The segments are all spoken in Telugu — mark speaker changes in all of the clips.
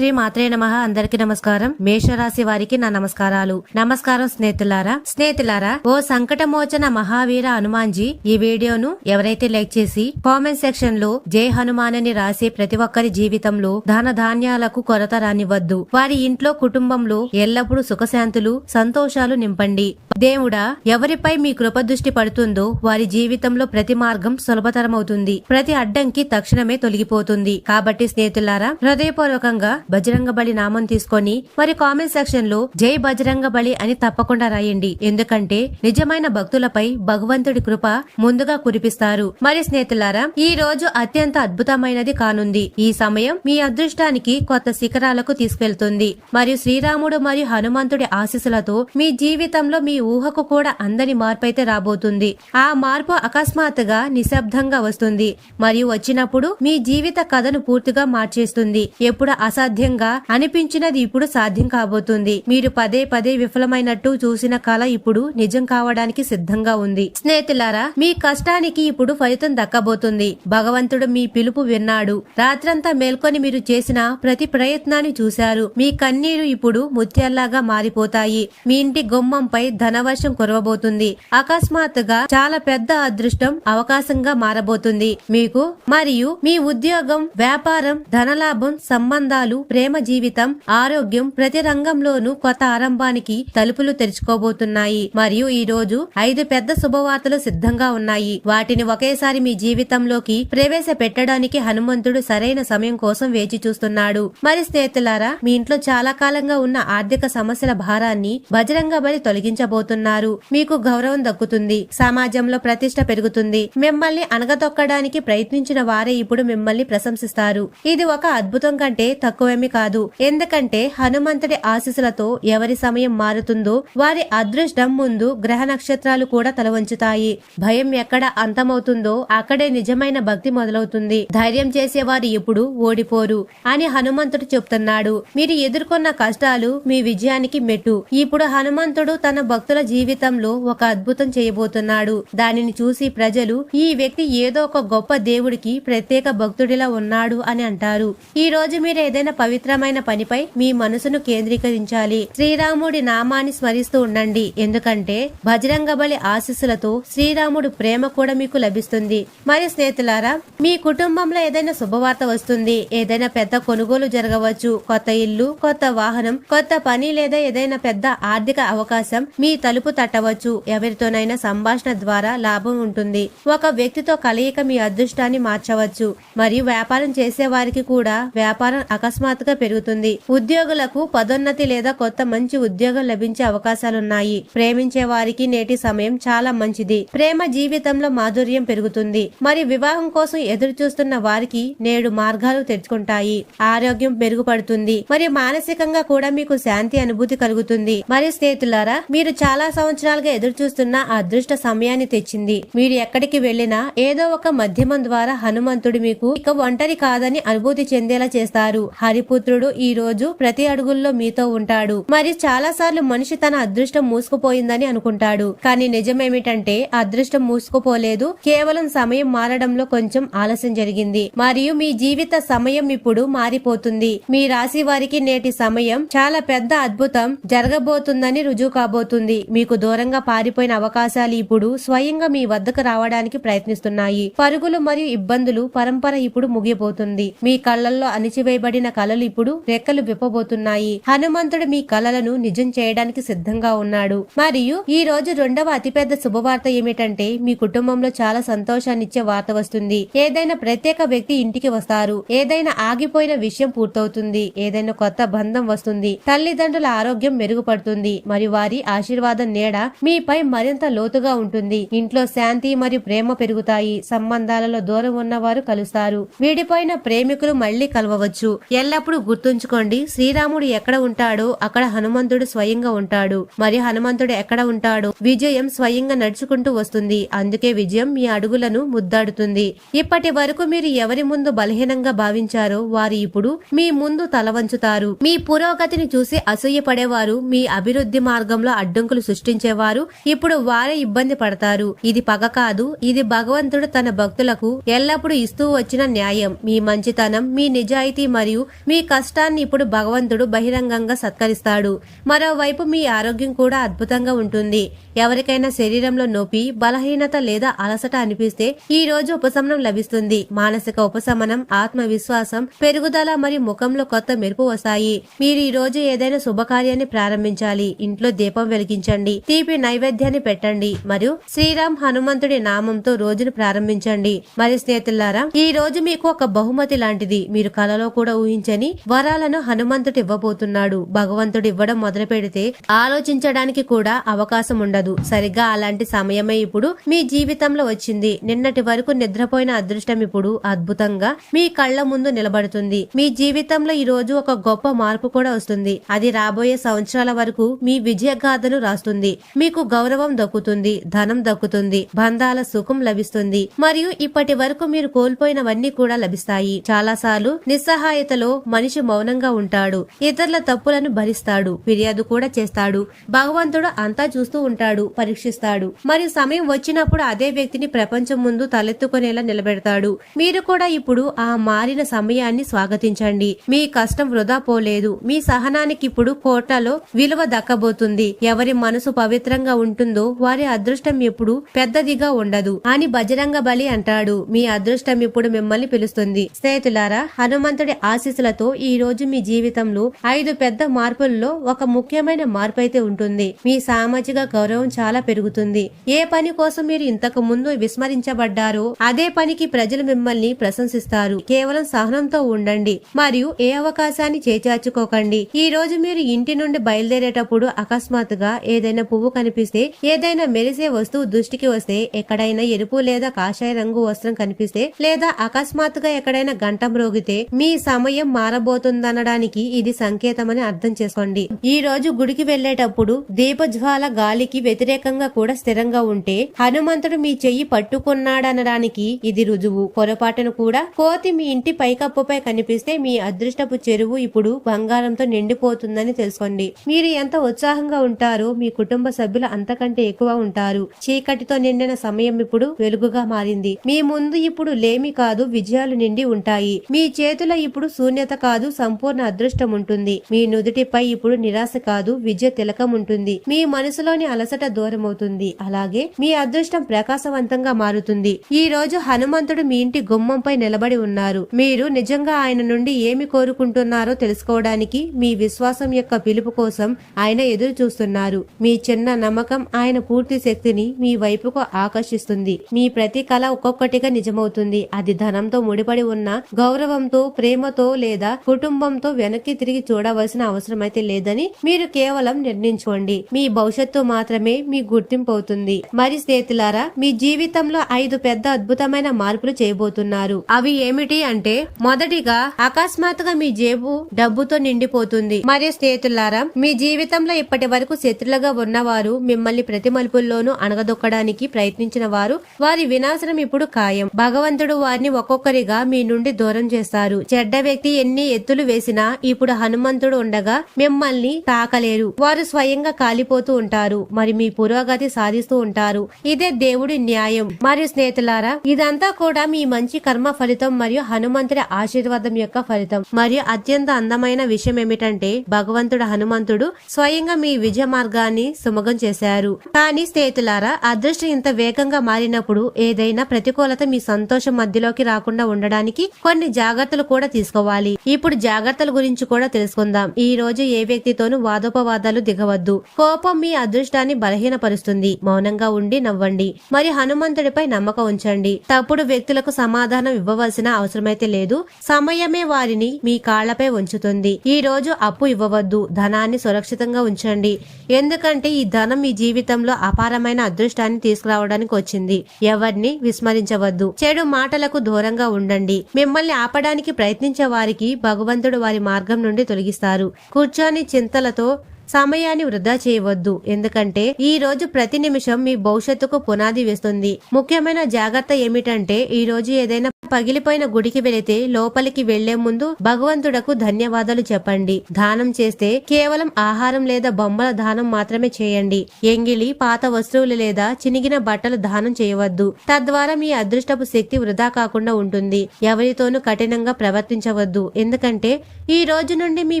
Speaker 1: శ్రీ మాత్రే నమ. అందరికి నమస్కారం. మేషరాశి వారికి నా నమస్కారాలు. నమస్కారం స్నేహితులారా. స్నేహితులారా ఓ సంకటమోచన మహావీర హనుమాన్జీ ఈ వీడియోను ఎవరైతే లైక్ చేసి కామెంట్ సెక్షన్లో జై హనుమాన్ అని రాసే ప్రతి ఒక్కరి జీవితంలో ధన ధాన్యాలకు కొరత రానివ్వద్దు. వారి ఇంట్లో కుటుంబంలో ఎల్లప్పుడూ సుఖశాంతులు సంతోషాలు నింపండి. దేవుడా ఎవరిపై మీ కృప దృష్టి పడుతుందో వారి జీవితంలో ప్రతి మార్గం సులభతరమవుతుంది. ప్రతి అడ్డంకి తక్షణమే తొలగిపోతుంది. కాబట్టి స్నేహితులారా హృదయపూర్వకంగా బజరంగ బలి నామం తీసుకొని మరి కామెంట్ సెక్షన్లో జై బజరంగ బలి అని తప్పకుండా రాయండి. ఎందుకంటే నిజమైన భక్తులపై భగవంతుడి కృప ముందుగా కురిపిస్తారు. మరి స్నేహితులారా ఈ రోజు అత్యంత అద్భుతమైనది కానుంది. ఈ సమయం మీ అదృష్టానికి కొత్త శిఖరాలకు తీసుకెళ్తుంది. మరియు శ్రీరాముడు మరియు హనుమంతుడి ఆశీస్సులతో మీ జీవితంలో మీ ఊహకు కూడా అందని మార్పు అయితే రాబోతుంది. ఆ మార్పు అకస్మాత్తుగా నిశ్శబ్దంగా వస్తుంది. మరియు వచ్చినప్పుడు మీ జీవిత కథను పూర్తిగా మార్చేస్తుంది. ఎప్పుడు సాధ్యంగా అనిపించినది ఇప్పుడు సాధ్యం కాబోతుంది. మీరు పదే పదే విఫలమైనట్టు చూసిన కళ ఇప్పుడు నిజం కావడానికి సిద్ధంగా ఉంది. స్నేహితులారా మీ కష్టానికి ఇప్పుడు ఫలితం దక్కబోతుంది. భగవంతుడు మీ పిలుపు విన్నాడు. రాత్రంతా మేల్కొని మీరు చేసిన ప్రతి ప్రయత్నాన్ని చూశారు. మీ కన్నీరు ఇప్పుడు ముత్యాల్లాగా మారిపోతాయి. మీ ఇంటి గుమ్మంపై ధనవర్షం కురవబోతుంది. అకస్మాత్తుగా చాలా పెద్ద అదృష్టం అవకాశంగా మారబోతుంది. మీకు మరియు మీ ఉద్యోగం వ్యాపారం ధనలాభం సంబంధాలు ప్రేమ జీవితం ఆరోగ్యం ప్రతి రంగంలోనూ కొత్త ఆరంభానికి తలుపులు తెరుచుకోబోతున్నాయి. మరియు ఈ రోజు ఐదు పెద్ద శుభవార్తలు సిద్ధంగా ఉన్నాయి. వాటిని ఒకేసారి మీ జీవితంలోకి ప్రవేశపెట్టడానికి హనుమంతుడు సరైన సమయం కోసం వేచి చూస్తున్నాడు. మరి స్నేహితులారా మీ ఇంట్లో చాలా కాలంగా ఉన్న ఆర్థిక సమస్యల భారాన్ని బజరంగ బలి తొలగించబోతున్నారు. మీకు గౌరవం దక్కుతుంది. సమాజంలో ప్రతిష్ట పెరుగుతుంది. మిమ్మల్ని అనగదొక్కడానికి ప్రయత్నించిన వారే ఇప్పుడు మిమ్మల్ని ప్రశంసిస్తారు. ఇది ఒక అద్భుతం కంటే తక్కువ తక్కువేమీ కాదు. ఎందుకంటే హనుమంతుడి ఆశీస్సులతో ఎవరి సమయం మారుతుందో వారి అదృష్టం ముందు గ్రహ నక్షత్రాలు కూడా తలవంచుతాయి. భయం ఎక్కడ అంతమవుతుందో అక్కడే నిజమైన భక్తి మొదలవుతుంది. ధైర్యం చేసేవారు ఇప్పుడు ఓడిపోరు అని హనుమంతుడు చెప్తున్నాడు. మీరు ఎదుర్కొన్న కష్టాలు మీ విజయానికి మెట్టు. ఇప్పుడు హనుమంతుడు తన భక్తుల జీవితంలో ఒక అద్భుతం చేయబోతున్నాడు. దానిని చూసి ప్రజలు ఈ వ్యక్తి ఏదో ఒక గొప్ప దేవుడికి ప్రత్యేక భక్తుడిలా ఉన్నాడు అని అంటారు. ఈ రోజు మీరు ఏదైనా పవిత్రమైన పనిపై మీ మనసును కేంద్రీకరించాలి. శ్రీరాముడి నామాన్ని స్మరిస్తూ ఉండండి. ఎందుకంటే బజరంగ బలి ఆశీస్సులతో శ్రీరాముడు ప్రేమ కూడా మీకు లభిస్తుంది. మరి స్నేహితులారా మీ కుటుంబంలో ఏదైనా శుభవార్త వస్తుంది. ఏదైనా పెద్ద కొనుగోలు జరగవచ్చు. కొత్త ఇల్లు కొత్త వాహనం కొత్త పని లేదా ఏదైనా పెద్ద ఆర్థిక అవకాశం మీ తలుపు తట్టవచ్చు. ఎవరితోనైనా సంభాషణ ద్వారా లాభం ఉంటుంది. ఒక వ్యక్తితో కలయిక మీ అదృష్టాన్ని మార్చవచ్చు. మరియు వ్యాపారం చేసే వారికి కూడా వ్యాపారం అకస్మాత్తుగా పెరుగుతుంది. ఉద్యోగులకు పదోన్నతి లేదా కొత్త మంచి ఉద్యోగం లభించే అవకాశాలున్నాయి. ప్రేమించే వారికి నేటి సమయం చాలా మంచిది. ప్రేమ జీవితంలో మాధుర్యం పెరుగుతుంది. మరి వివాహం కోసం ఎదురు చూస్తున్న వారికి నేడు మార్గాలు తెరుచుకుంటాయి ఆరోగ్యం మెరుగుపడుతుంది. మరి మానసికంగా కూడా మీకు శాంతి అనుభూతి కలుగుతుంది. మరి స్నేహితులారా మీరు చాలా సంవత్సరాలుగా ఎదురు చూస్తున్న అదృష్ట సమయాన్ని తెచ్చింది. మీరు ఎక్కడికి వెళ్ళినా ఏదో ఒక మధ్యమం ద్వారా హనుమంతుడు మీకు ఇక ఒంటరి కాదని అనుభూతి చెందేలా చేస్తారు. హరిపుత్రుడు ఈ రోజు ప్రతి అడుగుల్లో మీతో ఉంటాడు. మరి చాలా సార్లు మనిషి తన అదృష్టం మూసుకుపోయిందని అనుకుంటాడు. కానీ నిజమేమిటంటే అదృష్టం మూసుకుపోలేదు. కేవలం సమయం మారడంలో కొంచెం ఆలస్యం జరిగింది. మరియు మీ జీవిత సమయం ఇప్పుడు మారిపోతుంది. మీ రాశి వారికి నేటి సమయం చాలా పెద్ద అద్భుతం జరగబోతుందని రుజువు కాబోతుంది. మీకు దూరంగా పారిపోయిన అవకాశాలు ఇప్పుడు స్వయంగా మీ వద్దకు రావడానికి ప్రయత్నిస్తున్నాయి. పరుగులు మరియు ఇబ్బందులు పరంపర ఇప్పుడు ముగియబోతుంది. మీ కళ్ళల్లో అణిచివేయబడిన కలలు ఇప్పుడు రెక్కలు విప్పబోతున్నాయి. హనుమంతుడు మీ కళలను నిజం చేయడానికి సిద్ధంగా ఉన్నాడు. మరియు ఈ రోజు రెండవ అతిపెద్ద శుభవార్త ఏమిటంటే మీ కుటుంబంలో చాలా సంతోషాన్నిచ్చే వార్త వస్తుంది. ఏదైనా ప్రత్యేక వ్యక్తి ఇంటికి వస్తారు. ఏదైనా ఆగిపోయిన విషయం పూర్తవుతుంది. ఏదైనా కొత్త బంధం వస్తుంది. తల్లిదండ్రుల ఆరోగ్యం మెరుగుపడుతుంది. మరియు వారి ఆశీర్వాదం నీడ మీపై మరింత లోతుగా ఉంటుంది. ఇంట్లో శాంతి మరియు ప్రేమ పెరుగుతాయి. సంబంధాలలో దూరం ఉన్నవారు కలుస్తారు. విడిపోయిన ప్రేమికులు మళ్ళీ కలవవచ్చు. ఎల్లప్పుడూ గుర్తుంచుకోండి శ్రీరాముడు ఎక్కడ ఉంటాడో అక్కడ హనుమంతుడు స్వయంగా ఉంటాడు. మరియు హనుమంతుడు ఎక్కడ ఉంటాడో? విజయం స్వయంగా నడుచుకుంటూ వస్తుంది. అందుకే విజయం మీ అడుగులను ముద్దాడుతుంది. ఇప్పటి వరకు మీరు ఎవరి ముందు బలహీనంగా భావించారో వారు ఇప్పుడు మీ ముందు తల వంచుతారు. మీ పురోగతిని చూసి అసూయపడేవారు మీ అభివృద్ధి మార్గంలో అడ్డంకులు సృష్టించేవారు ఇప్పుడు వారే ఇబ్బంది పడతారు. ఇది పగ కాదు ఇది భగవంతుడు తన భక్తులకు ఎల్లప్పుడూ ఇస్తూ వచ్చిన న్యాయం. మీ మంచితనం మీ నిజాయితీ మరియు మీ కష్టాన్ని ఇప్పుడు భగవంతుడు బహిరంగంగా సత్కరిస్తాడు. మరోవైపు మీ ఆరోగ్యం కూడా అద్భుతంగా ఉంటుంది. ఎవరికైనా శరీరంలో నొప్పి బలహీనత లేదా అలసట అనిపిస్తే ఈ రోజు ఉపశమనం లభిస్తుంది. మానసిక ఉపశమనం ఆత్మవిశ్వాసం పెరుగుదల మరియు ముఖంలో కొత్త మెరుపు వస్తాయి. మీరు ఈ రోజు ఏదైనా శుభకార్యాన్ని ప్రారంభించాలి. ఇంట్లో దీపం వెలిగించండి. తీపి నైవేద్యాన్ని పెట్టండి. మరియు శ్రీరామ్ హనుమంతుడి నామంతో రోజును ప్రారంభించండి. మరి స్నేహితులారా ఈ రోజు మీకు ఒక బహుమతి లాంటిది. మీరు కలలో కూడా ఊహించండి. ఊహించని వరాలను హనుమంతుడు ఇవ్వబోతున్నాడు భగవంతుడు ఇవ్వడం మొదలు పెడితే ఆలోచించడానికి కూడా అవకాశం ఉండదు. సరిగ్గా అలాంటి సమయమే ఇప్పుడు మీ జీవితంలో వచ్చింది. నిన్నటి వరకు నిద్రపోయిన అదృష్టం ఇప్పుడు అద్భుతంగా మీ కళ్ళ ముందు నిలబడుతుంది. మీ జీవితంలో ఈ రోజు ఒక గొప్ప మార్పు కూడా వస్తుంది. అది రాబోయే సంవత్సరాల వరకు మీ విజయగాథను రాస్తుంది. మీకు గౌరవం దక్కుతుంది ధనం దక్కుతుంది బంధాల సుఖం లభిస్తుంది. మరియు ఇప్పటి వరకు మీరు కోల్పోయినవన్నీ కూడా లభిస్తాయి. చాలా సార్లు నిస్సహాయతలో మనిషి మౌనంగా ఉంటాడు. ఇతరుల తప్పులను భరిస్తాడు. ఫిర్యాదు కూడా చేస్తాడు. భగవంతుడు అంతా చూస్తూ ఉంటాడు పరీక్షిస్తాడు. మరియు సమయం వచ్చినప్పుడు అదే వ్యక్తిని ప్రపంచం ముందు తలెత్తుకునేలా నిలబెడతాడు. మీరు కూడా ఇప్పుడు ఆ మారిన సమయాన్ని స్వాగతించండి. మీ కష్టం వృధా పోలేదు. మీ సహనానికి ఇప్పుడు కోటలో విలువ దక్కబోతుంది. ఎవరి మనసు పవిత్రంగా ఉంటుందో వారి అదృష్టం ఎప్పుడు పెద్దదిగా ఉండదు అని బజరంగ బలి అంటాడు. మీ అదృష్టం ఇప్పుడు మిమ్మల్ని పిలుస్తుంది. స్నేహితులారా హనుమంతుడి ఆశీస్సులతో ఈ రోజు మీ జీవితంలో ఐదు పెద్ద మార్పుల్లో ఒక ముఖ్యమైన మార్పు అయితే ఉంటుంది. మీ సామాజిక గౌరవం చాలా పెరుగుతుంది. ఏ పని కోసం మీరు ఇంతకు ముందు విస్మరించబడ్డారో అదే పనికి ప్రజలు మిమ్మల్ని ప్రశంసిస్తారు. కేవలం సహనంతో ఉండండి. మరియు ఏ అవకాశాన్ని చేచార్చుకోకండి ఈ రోజు మీరు ఇంటి నుండి బయలుదేరేటప్పుడు అకస్మాత్తుగా ఏదైనా పువ్వు కనిపిస్తే ఏదైనా మెరిసే వస్తువు దృష్టికి వస్తే ఎక్కడైనా ఎరుపు లేదా కాషాయ రంగు వస్త్రం కనిపిస్తే లేదా అకస్మాత్తుగా ఎక్కడైనా గంట మ్రోగితే మీ సమయం మారబోతుందనడానికి ఇది సంకేతమని అర్థం చేసుకోండి. ఈ రోజు గుడికి వెళ్ళేటప్పుడు దీపజ్వాల గాలికి వ్యతిరేకంగా కూడా స్థిరంగా ఉంటే హనుమంతుడు మీ చెయ్యి పట్టుకున్నాడనడానికి ఇది రుజువు. పొరపాటును కూడా కోతి మీ ఇంటి పైకప్పుపై కనిపిస్తే మీ అదృష్టపు చెరువు ఇప్పుడు బంగారంతో నిండిపోతుందని తెలుసుకోండి. మీరు ఎంత ఉత్సాహంగా ఉంటారో మీ కుటుంబ సభ్యులు అంతకంటే ఎక్కువ ఉంటారు. చీకటితో నిండిన సమయం ఇప్పుడు వెలుగుగా మారింది. మీ ముందు ఇప్పుడు లేమి కాదు విజయాలు నిండి ఉంటాయి. మీ చేతుల ఇప్పుడు శూన్యత కాదు సంపూర్ణ అదృష్టం ఉంటుంది. మీ నుదుటిపై ఇప్పుడు నిరాశ కాదు విజయ తిలకం ఉంటుంది. మీ మనసులోని అలసట దూరమవుతుంది. అలాగే మీ అదృష్టం ప్రకాశవంతంగా మారుతుంది. ఈ రోజు హనుమంతుడు మీ ఇంటి గుమ్మంపై నిలబడి ఉన్నారు. మీరు నిజంగా ఆయన నుండి ఏమి కోరుకుంటున్నారో తెలుసుకోవడానికి మీ విశ్వాసం యొక్క పిలుపు కోసం ఆయన ఎదురు చూస్తున్నారు మీ చిన్న నమ్మకం ఆయన పూర్తి శక్తిని మీ వైపుకు ఆకర్షిస్తుంది. మీ ప్రతి కళ ఒక్కొక్కటిగా నిజమవుతుంది. అది ధనంతో ముడిపడి ఉన్న గౌరవంతో ప్రేమతో లేదా కుటుంబంతో వెనక్కి తిరిగి చూడవలసిన అవసరం అయితే లేదని మీరు కేవలం నిర్ణయించుకోండి. మీ భవిష్యత్తు మాత్రమే మీ గుర్తింపు అవుతుంది. మరి స్నేహితులారా మీ జీవితంలో ఐదు పెద్ద అద్భుతమైన మార్పులు చేయబోతున్నారు. అవి ఏమిటి అంటే మొదటిగా అకస్మాత్తుగా మీ జేబు డబ్బుతో నిండిపోతుంది. మరియు స్నేహితులారా మీ జీవితంలో ఇప్పటి వరకు శత్రులుగా ఉన్నవారు మిమ్మల్ని ప్రతి మలుపుల్లోనూ అణగదొక్కడానికి ప్రయత్నించిన వారు వారి వినాశనం ఇప్పుడు ఖాయం. భగవంతుడు వారిని ఒక్కొక్కరిగా మీ నుండి దూరం చేస్తారు. చెడ్డ వ్యక్తి ఎన్ని ఎత్తులు వేసినా ఇప్పుడు హనుమంతుడు ఉండగా మిమ్మల్ని తాకలేరు. వారు స్వయంగా కాలిపోతూ ఉంటారు. మరి మీ పురోగతి సాధిస్తూ ఉంటారు. ఇదే దేవుడి న్యాయం. మరియు స్నేహితులారా ఇదంతా కూడా మీ మంచి కర్మ ఫలితం మరియు హనుమంతుడి ఆశీర్వాదం యొక్క ఫలితం. మరియు అత్యంత అందమైన విషయం ఏమిటంటే భగవంతుడు హనుమంతుడు స్వయంగా మీ విజయ మార్గాన్ని సుమగం చేశారు. కానీ స్నేహితులారా అదృష్టం ఇంత వేగంగా మారినప్పుడు ఏదైనా ప్రతికూలత మీ సంతోషం మధ్యలోకి రాకుండా ఉండడానికి కొన్ని జాగ్రత్తలు కూడా తీసుకోవాలి. ఇప్పుడు జాగ్రత్తల గురించి కూడా తెలుసుకుందాం. ఈ రోజు ఏ వ్యక్తితోనూ వాదోపవాదాలు దిగవద్దు. కోపం మీ అదృష్టాన్ని బలహీనపరుస్తుంది. మౌనంగా ఉండి నవ్వండి. మరి హనుమంతుడిపై నమ్మకం ఉంచండి. తప్పుడు వ్యక్తులకు సమాధానం ఇవ్వవలసిన అవసరమైతే లేదు. సమయమే వారిని మీ కాళ్ళపై ఉంచుతుంది. ఈ రోజు అప్పు ఇవ్వవద్దు. ధనాన్ని సురక్షితంగా ఉంచండి. ఎందుకంటే ఈ ధనం మీ జీవితంలో అపారమైన అదృష్టాన్ని తీసుకురావడానికి వచ్చింది. ఎవరిని విస్మరించవద్దు. చెడు మాటలకు దూరంగా ఉండండి. మిమ్మల్ని ఆపడానికి ప్రయత్నించే వారికి భగవంతుడు వారి మార్గం నుండి తొలగిస్తారు. కూర్చొని చింతలతో సమయాన్ని వృధా చేయవద్దు. ఎందుకంటే ఈ రోజు ప్రతి నిమిషం మీ భవిష్యత్తుకు పునాది వేస్తుంది. ముఖ్యమైన జాగ్రత్త ఏమిటంటే ఈ రోజు ఏదైనా పగిలిపోయిన గుడికి వెళితే లోపలికి వెళ్ళే ముందు భగవంతుడకు ధన్యవాదాలు చెప్పండి. దానం చేస్తే కేవలం ఆహారం లేదా బొమ్మల దానం మాత్రమే చేయండి. ఎంగిలి పాత వస్తువులు లేదా చినిగిన బట్టలు దానం చేయవద్దు. తద్వారా మీ అదృష్టపు శక్తి వృధా కాకుండా ఉంటుంది. ఎవరితోనూ కఠినంగా ప్రవర్తించవద్దు. ఎందుకంటే ఈ రోజు నుండి మీ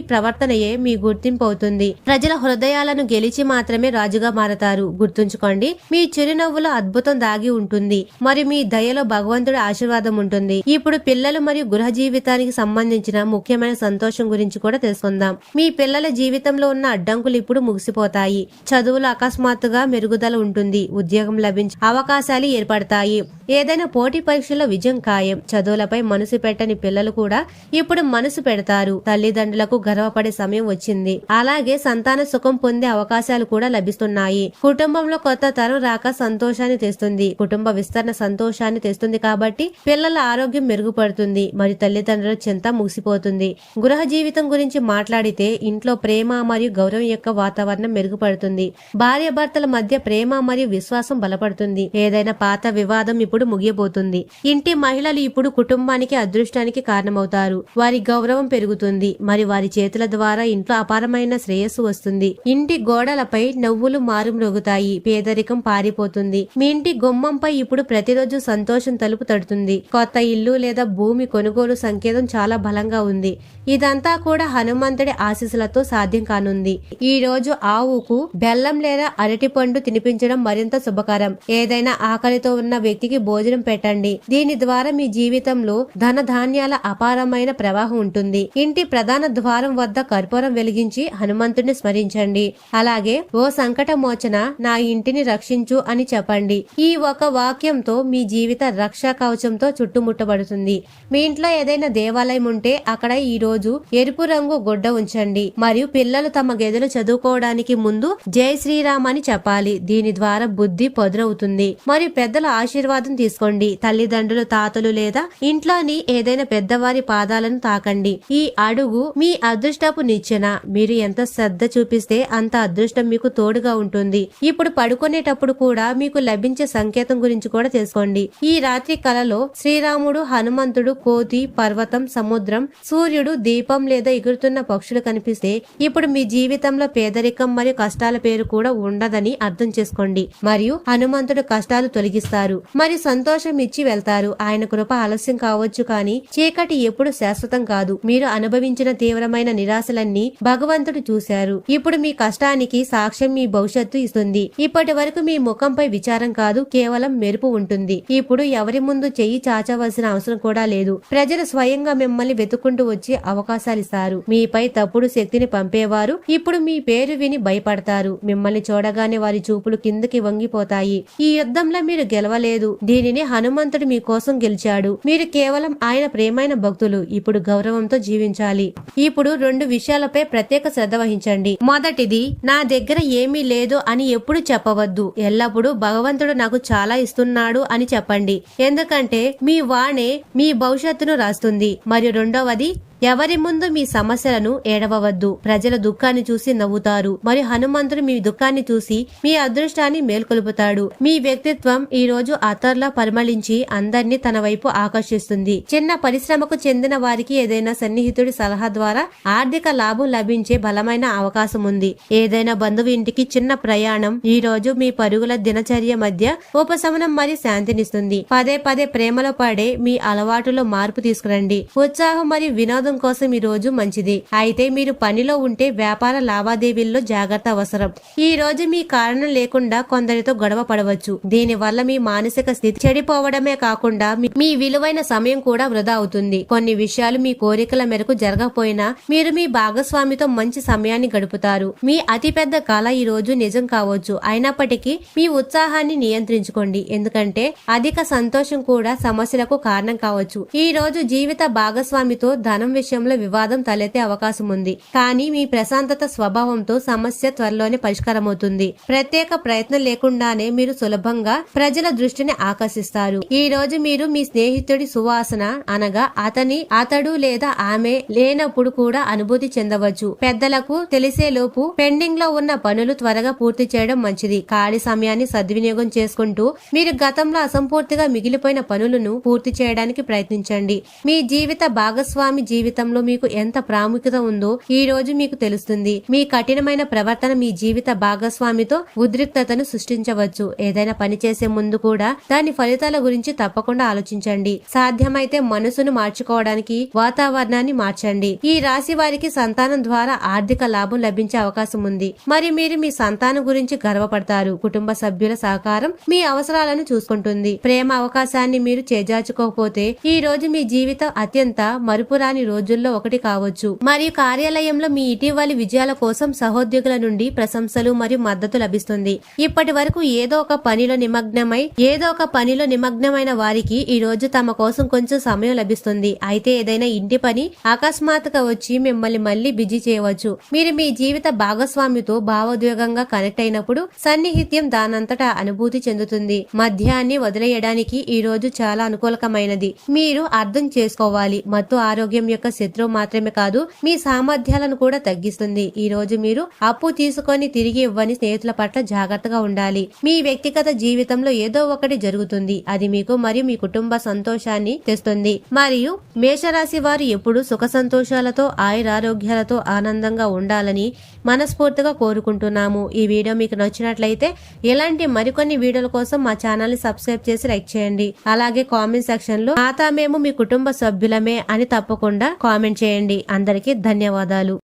Speaker 1: ప్రవర్తనయే మీ గుర్తింపు అవుతుంది. ప్రజల హృదయాలను గెలిచి మాత్రమే రాజుగా మారతారు. గుర్తుంచుకోండి మీ చిరునవ్వులో అద్భుతం దాగి ఉంటుంది. మరియు మీ దయలో భగవంతుడి ఆశీర్వాదం ఉంటుంది. ఇప్పుడు పిల్లలు మరియు గృహ జీవితానికి సంబంధించిన ముఖ్యమైన సంతోషం గురించి కూడా తెలుసుకుందాం. మీ పిల్లల జీవితంలో ఉన్న అడ్డంకులు ఇప్పుడు ముగిసిపోతాయి. చదువులు అకస్మాత్తుగా మెరుగుదల ఉంటుంది. ఉద్యోగం లభించే అవకాశాలు ఏర్పడతాయి. ఏదైనా పోటీ పరీక్షల్లో విజయం ఖాయం. చదువులపై మనసు పెట్టని పిల్లలు కూడా ఇప్పుడు మనసు పెడతారు. తల్లిదండ్రులకు గర్వపడే సమయం వచ్చింది. అలాగే సంతాన సుఖం పొందే అవకాశాలు కూడా లభిస్తున్నాయి. కుటుంబంలో కొత్త తరం రాక సంతోషాన్ని తెస్తుంది. కుటుంబ విస్తరణ సంతోషాన్ని తెస్తుంది కాబట్టి పిల్లల ఆరోగ్యం మెరుగుపడుతుంది. మరియు తల్లిదండ్రుల చింత ముగిసిపోతుంది గృహ జీవితం గురించి మాట్లాడితే ఇంట్లో ప్రేమ మరియు గౌరవం యొక్క వాతావరణం మెరుగుపడుతుంది. భార్య భర్తల మధ్య ప్రేమ మరియు విశ్వాసం బలపడుతుంది. ఏదైనా పాత వివాదం ఇప్పుడు ముగియబోతుంది. ఇంటి మహిళలు ఇప్పుడు కుటుంబానికి అదృష్టానికి కారణమవుతారు. వారి గౌరవం పెరుగుతుంది. మరి వారి చేతుల ద్వారా ఇంట్లో అపారమైన శ్రేయస్సు వస్తుంది ఇంటి గోడలపై నవ్వులు మారుమ్రోగుతాయి. పేదరికం పారిపోతుంది. మీ ఇంటి గుమ్మంపై ఇప్పుడు ప్రతిరోజు సంతోషం తలుపు తడుతుంది. కొత్త ఇల్లు లేదా భూమి కొనుగోలు సంకేతం చాలా బలంగా ఉంది. ఇదంతా కూడా హనుమంతుడి ఆశీస్సులతో సాధ్యం కానుంది. ఈ రోజు ఆవుకు బెల్లం లేదా అరటి పండు తినిపించడం మరింత శుభకరం. ఏదైనా ఆకలితో ఉన్న వ్యక్తికి భోజనం పెట్టండి. దీని ద్వారా మీ జీవితంలో ధన ధాన్యాల అపారమైన ప్రవాహం ఉంటుంది. ఇంటి ప్రధాన ద్వారం వద్ద కర్పూరం వెలిగించి హనుమంతుడిని స్మరించండి అలాగే ఓ సంకట మోచన నా ఇంటిని రక్షించు అని చెప్పండి. ఈ ఒక వాక్యంతో మీ జీవిత రక్షా కవచంతో చుట్టుముట్టబడుతుంది. మీ ఇంట్లో ఏదైనా దేవాలయం ఉంటే అక్కడ ఈ రోజు ఎరుపు రంగు గుడ్డ ఉంచండి. మరియు పిల్లలు తమ గదిలో చదువుకోవడానికి ముందు జై శ్రీరామ్ అని చెప్పాలి. దీని ద్వారా బుద్ధి పొదరవుతుంది. మరియు పెద్దల ఆశీర్వాదం తీసుకోండి. తల్లిదండ్రులు తాతలు లేదా ఇంట్లోని ఏదైనా పెద్దవారి పాదాలను తాకండి. ఈ అడుగు మీ అదృష్టపు నిచ్చెన. మీరు ఎంత శ్రద్ధ చూపిస్తే అంత అదృష్టం మీకు తోడుగా ఉంటుంది. ఇప్పుడు పడుకునేటప్పుడు కూడా మీకు లభించే సంకేతం గురించి కూడా తెలుసుకోండి. ఈ రాత్రి కలలో శ్రీరాముడు హనుమంతుడు కోతి పర్వతం సముద్రం సూర్యుడు దీపం లేదా ఎగురుతున్న పక్షులు కనిపిస్తే ఇప్పుడు మీ జీవితంలో పేదరికం మరియు కష్టాల పేరు కూడా ఉండదని అర్థం చేసుకోండి. మరియు హనుమంతుడు కష్టాలు తొలగిస్తారు. మరియు సంతోషం ఇచ్చి వెళ్తారు. ఆయన కృప ఆలస్యం కావచ్చు కానీ చీకటి ఎప్పుడు శాశ్వతం కాదు. మీరు అనుభవించిన తీవ్రమైన నిరాశలన్నీ భగవంతుడు చూశారు. ఇప్పుడు మీ కష్టానికి సాక్ష్యం మీ భవిష్యత్తు ఇస్తుంది. ఇప్పటి వరకు మీ ముఖంపై విచారం కాదు కేవలం మెరుపు ఉంటుంది. ఇప్పుడు ఎవరి ముందు చెయ్యి చాచవలసిన అవసరం కూడా లేదు. ప్రజలు స్వయంగా మిమ్మల్ని వెతుక్కుంటూ వచ్చే అవకాశాలు ఇస్తారు. మీపై తప్పుడు శక్తిని పంపేవారు. ఇప్పుడు మీ పేరు విని భయపడతారు. మిమ్మల్ని చూడగానే వారి చూపులు కిందకి వంగిపోతాయి. ఈ యుద్ధంలో మీరు గెలవలేదు. దీనిని హనుమంతుడు మీకోసం గెలిచాడు. మీరు కేవలం ఆయన ప్రేమైన భక్తులు. ఇప్పుడు గౌరవంతో జీవించాలి. ఇప్పుడు రెండు విషయాలపై ప్రత్యేక శ్రద్ధ వహించండి. మొదటిది నా దగ్గర ఏమీ లేదు అని ఎప్పుడు చెప్పవద్దు. ఎల్లప్పుడూ భగవంతుడు నాకు చాలా ఇస్తున్నాడు అని చెప్పండి. ఎందుకంటే మీ వాణే మీ భవిష్యత్తును రాస్తుంది. మరియు రెండవది ఎవరి ముందు మీ సమస్యలను ఏడవవద్దు. ప్రజల దుఃఖాన్ని చూసి నవ్వుతారు. మరియు హనుమంతుడు మీ దుఃఖాన్ని చూసి మీ అదృష్టాన్ని మేల్కొలుపుతాడు. మీ వ్యక్తిత్వం ఈ రోజు అతర్లా పరిమళించి అందరినీ తన వైపు ఆకర్షిస్తుంది. చిన్న పరిశ్రమకు చెందిన వారికి ఏదైనా సన్నిహితుడి సలహా ద్వారా ఆర్థిక లాభం లభించే బలమైన అవకాశం ఉంది. ఏదైనా బంధువు ఇంటికి చిన్న ప్రయాణం ఈ రోజు మీ పరుగుల దినచర్య మధ్య ఉపశమనం మరియు శాంతినిస్తుంది. పదే పదే ప్రేమలో పడే మీ అలవాటులో మార్పు తీసుకురండి. ఉత్సాహం మరియు వినోదం కోసం ఈ రోజు మంచిది. అయితే మీరు పనిలో ఉంటే వ్యాపార లావాదేవీల్లో జాగ్రత్త అవసరం. ఈ రోజు మీ కారణం లేకుండా కొందరితో గొడవ పడవచ్చు. దీని వల్ల మీ మానసిక స్థితి చెడిపోవడమే కాకుండా మీ- మీ విలువైన సమయం కూడా వృధా అవుతుంది. కొన్ని విషయాలు మీ కోరికల మేరకు జరగకపోయినా మీరు మీ భాగస్వామితో మంచి సమయాన్ని గడుపుతారు. మీ అతిపెద్ద కళ ఈ రోజు నిజం కావచ్చు. అయినప్పటికీ మీ ఉత్సాహాన్ని నియంత్రించుకోండి. ఎందుకంటే అధిక సంతోషం కూడా సమస్యలకు కారణం కావచ్చు. ఈ రోజు జీవిత భాగస్వామితో ధనం విషయంలో వివాదం తలెత్తే అవకాశం ఉంది కానీ మీ ప్రశాంతత స్వభావంతో సమస్య త్వరలోనే పరిష్కారమవుతుంది. ప్రత్యేక ప్రయత్నం లేకుండానే మీరు సులభంగా ప్రజల దృష్టిని ఆకర్షిస్తారు. ఈ రోజు మీరు మీ స్నేహితుడి సువాసన అనగా అతని అతడు లేదా ఆమె లేనప్పుడు కూడా అనుభూతి చెందవచ్చు. పెద్దలకు తెలిసేలోపు పెండింగ్లో ఉన్న పనులు త్వరగా పూర్తి చేయడం మంచిది. ఖాళీ సమయాన్ని సద్వినియోగం చేసుకుంటూ మీరు గతంలో అసంపూర్తిగా మిగిలిపోయిన పనులను పూర్తి చేయడానికి ప్రయత్నించండి. మీ జీవిత భాగస్వామి జీవితంలో మీకు ఎంత ప్రాముఖ్యత ఉందో ఈ రోజు మీకు తెలుస్తుంది. మీ కఠినమైన ప్రవర్తన మీ జీవిత భాగస్వామితో ఉద్రిక్తతను సృష్టించవచ్చు. ఏదైనా పని చేసే ముందు కూడా దాని ఫలితాల గురించి తప్పకుండా ఆలోచించండి. సాధ్యమైతే మనసును మార్చుకోవడానికి వాతావరణాన్ని మార్చండి. ఈ రాశి వారికి సంతానం ద్వారా ఆర్థిక లాభం లభించే అవకాశం ఉంది. మరి మీరు మీ సంతానం గురించి గర్వపడతారు. కుటుంబ సభ్యుల సహకారం మీ అవసరాలను చూసుకుంటుంది. ప్రేమ అవకాశాన్ని మీరు చేజార్చుకోకపోతే ఈ రోజు మీ జీవితం అత్యంత మరుపురాని రోజు. రోజుల్లో ఒకటి కావచ్చు. మరియు కార్యాలయంలో మీ ఇటీవలి విజయాల కోసం సహోద్యోగుల నుండి ప్రశంసలు మరియు మద్దతు లభిస్తుంది. ఇప్పటి వరకు ఏదో ఒక పనిలో నిమగ్నమై ఏదో ఒక పనిలో నిమగ్నమైన వారికి ఈ రోజు తమ కోసం కొంచెం సమయం లభిస్తుంది. అయితే ఏదైనా ఇంటి పని అకస్మాత్తుగా వచ్చి మిమ్మల్ని మళ్ళీ బిజీ చేయవచ్చు. మీరు మీ జీవిత భాగస్వామితో భావోద్వేగంగా కనెక్ట్ అయినప్పుడు సన్నిహిత్యం దానంతటా అనుభూతి చెందుతుంది. మద్యాన్ని వదిలేయడానికి ఈ రోజు చాలా అనుకూలకమైనది. మీరు అర్థం చేసుకోవాలి. మత్తు ఆరోగ్యం యొక్క శత్రువు మాత్రమే కాదు మీ సామర్థ్యాలను కూడా తగ్గిస్తుంది. ఈ రోజు మీరు అప్పు తీసుకొని తిరిగి ఇవ్వని స్నేహితుల పట్ల జాగ్రత్తగా ఉండాలి. మీ వ్యక్తిగత జీవితంలో ఏదో ఒకటి జరుగుతుంది. అది మీకు మరియు మీ కుటుంబ సంతోషాన్ని తెస్తుంది. మరియు మేషరాశి వారు ఎప్పుడు సుఖ సంతోషాలతో ఆయురారోగ్యాలతో ఆనందంగా ఉండాలని మనస్ఫూర్తిగా కోరుకుంటున్నాము. ఈ వీడియో మీకు నచ్చినట్లయితే ఇలాంటి మరికొన్ని వీడియోల కోసం మా ఛానల్ని సబ్స్క్రైబ్ చేసి లైక్ చేయండి. అలాగే కామెంట్ సెక్షన్లో మాతా మేము మీ కుటుంబ సభ్యులమే అని తప్పకుండా కామెంట్ చేయండి. అందరికీ ధన్యవాదాలు.